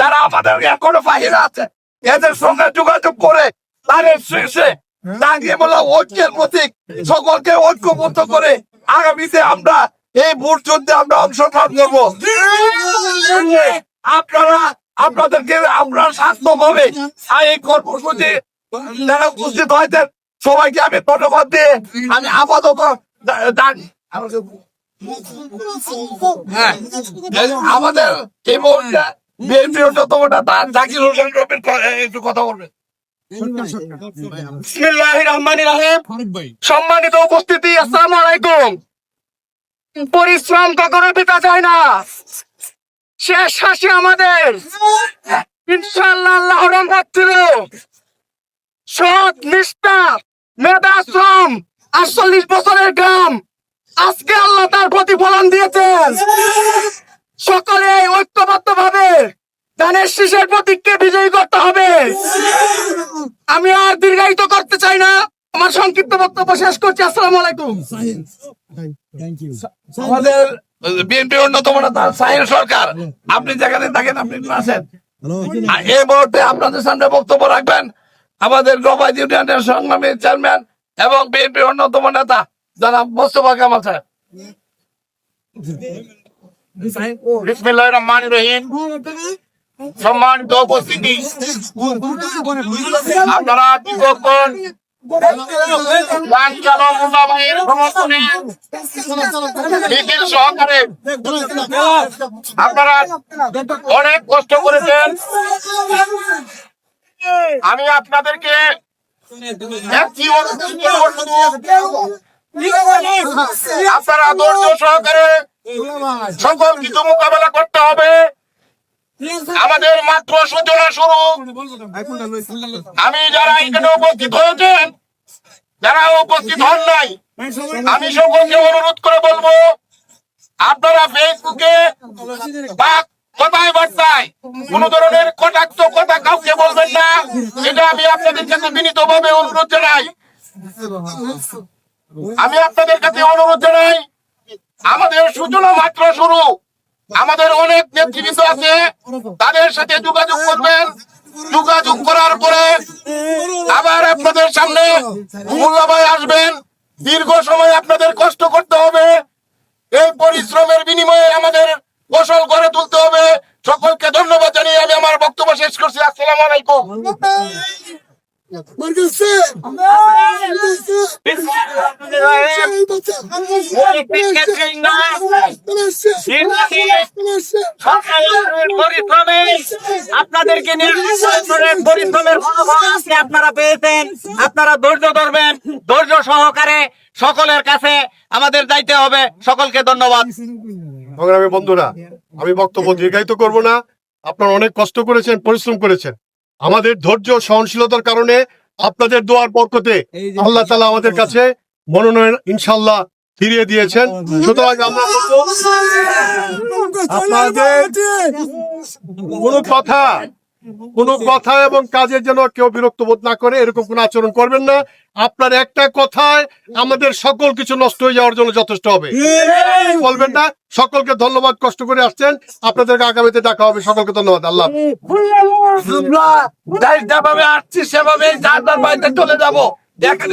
যারা আমাদের এখনও আছে, এদের সঙ্গে যোগাযোগ করে তাদের শীর্ষে সকলকে আগামীতে আমরা এই ভোট আমরা আপনারা, আপনাদেরকে আমরা সবাইকে আমি ধন্যবাদ দিয়ে আমি আপাতত আমাদের রহমানির রহিম। সম্মানিত উপস্থিতি, আসসালামু আলাইকুম। পরিশ্রম কখনো পিতা যায় না। শেষ হাসি আমাদের। রহমত ছিল। সৎ, নিষ্ঠা, মেধা, শ্রম। আটচল্লিশ বছরের গ্রাম। আজকে আল্লাহ তার প্রতিফলন দিয়েছেন। সকলে ঐক্যবদ্ধ ভাবে ধানের শীষের প্রতীককে বিজয়ী করতে হবে। আমি আর দীর্ঘায়িত করতে চাই না। আমার সংক্ষিপ্ত বক্তব্য শেষ করছি। আসসালাম আলাইকুম। আমাদের বিএনপি অন্যতম নেতা সাহিল সরকার। আপনি যেখানে থাকেন, আপনি আসেন এই মুহূর্তে আপনাদের সামনে বক্তব্য রাখবেন আমাদের গবাই ইউনিয়নের সংগ্রামী চেয়ারম্যান এবং বিএনপি অন্যতম নেতা জনাব মোস্তফা কামাল সাহেব বিসমিল্লাহির রহমানির রহিম। সম্মানিত উপস্থিতি। আপনারা আপনারা অনেক কষ্ট করেছেন। আমি আপনাদেরকে আপনারা ধৈর্য সহকারে সকল মোকাবেলা করতে হবে। আমাদের মাত্র সূচনা শুরু। আমি যারা এখানে উপস্থিত হয়েছেন, যারা উপস্থিত হন নাই, আমি সকলকে অনুরোধ করে বলব, আপনারা ফেসবুকে বা কথায় বার্তায় কোন ধরনের কটাক্ত কথা কাউকে বলবেন না, এটা আমি আপনাদের কাছে বিনীত ভাবে অনুরোধ জানাই। আমি আপনাদের কাছে অনুরোধ জানাই, আমাদের সূচনা মাত্র শুরু। আমাদের অনেক নেতৃবৃন্দ আছে, তাদের সাথে যোগাযোগ করবেন। যোগাযোগ করার পরে আবার আপনাদের সামনে মূল্যবাই আসবেন। দীর্ঘ সময় আপনাদের কষ্ট করতে হবে। এই পরিশ্রমের বিনিময়ে আমাদের ফসল গড়ে তুলতে হবে। সকলকে ধন্যবাদ জানিয়ে আমি আমার বক্তব্য শেষ করছি। আসসালামু আলাইকুম। আপনাদেরকে পরিশ্রমের আজকে আপনারা পেয়েছেন। আপনারা ধৈর্য ধরবেন। ধৈর্য সহকারে সকলের কাছে আমাদের যাইতে হবে। সকলকে ধন্যবাদ। সংগ্রামী বন্ধুরা, আমি বক্তব্য দীর্ঘায়িত করব না। আপনারা অনেক কষ্ট করেছেন, পরিশ্রম করেছেন। আমাদের ধৈর্য সহনশীলতার কারণে আপনাদের দোয়ার পক্ষতে আল্লাহ তালা আমাদের কাছে মনোনয়ন ইনশাল্লাহ ফিরিয়ে দিয়েছেন। সুতরাং আমরা আপনাদের কোনো কথা কোনো কথা এবং কাজের জন্য কেউ বিরক্ত বোধ না করে এরকম কোনো আচরণ করবেন না। আপনার একটা কথায় আমাদের সকল কিছু নষ্ট হয়ে যাওয়ার জন্য যথেষ্ট হবে। বলবেন না সকলকে ধন্যবাদ কষ্ট করে আসছেন। আপনাদেরকে আগামীতে ডাকা হবে। সকলকে ধন্যবাদ। আল্লাহ আমরা যেভাবে আসছি সেভাবে যার যার বাড়িতে চলে যাব। দেখেন।